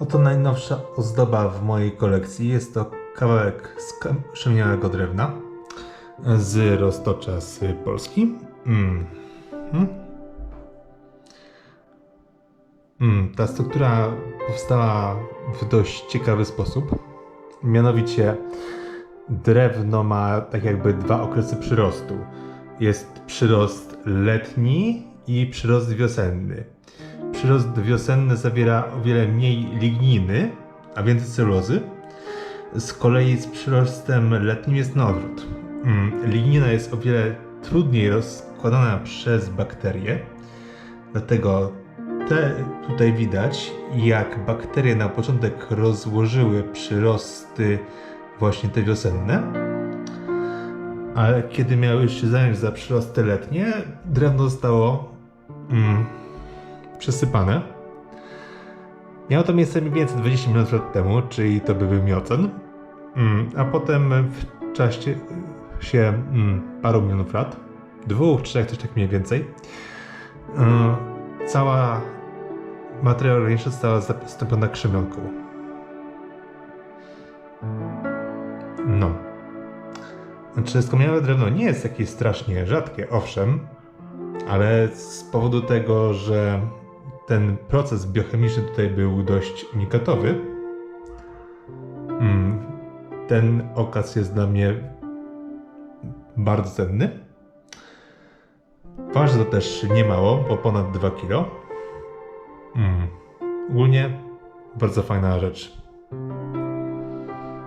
Oto najnowsza ozdoba w mojej kolekcji. Jest to kawałek skamienionego drewna z roztocza z Polski. Mm. Mm, ta struktura powstała w dość ciekawy sposób. Mianowicie drewno ma tak jakby dwa okresy przyrostu. Jest przyrost letni i przyrost wiosenny. Przyrost wiosenny zawiera o wiele mniej ligniny, a więcej celulozy. Z kolei z przyrostem letnim jest na odwrót. Mm, Lignina jest o wiele trudniej rozkładana przez bakterie, dlatego te tutaj widać, jak bakterie na początek rozłożyły przyrosty właśnie te wiosenne, ale kiedy miały już się zająć za przyrosty letnie, drewno zostało mm, przesypane. Miało to miejsce mniej więcej 20 minut lat temu, czyli to były miocen. Mm, a potem w czasie się mm, paru milionów lat, dwóch, trzech, coś tak mniej więcej, y, cała materia organiczna została zastąpiona krzemionką. No. Znaczy, skamieniałe drewno nie jest jakieś strasznie rzadkie, owszem, ale z powodu tego, że ten proces biochemiczny tutaj był dość unikatowy, mm, ten okaz jest dla mnie bardzo cenny. Waży to też niemało, bo ponad 2 kg. Mm. Ogólnie bardzo fajna rzecz.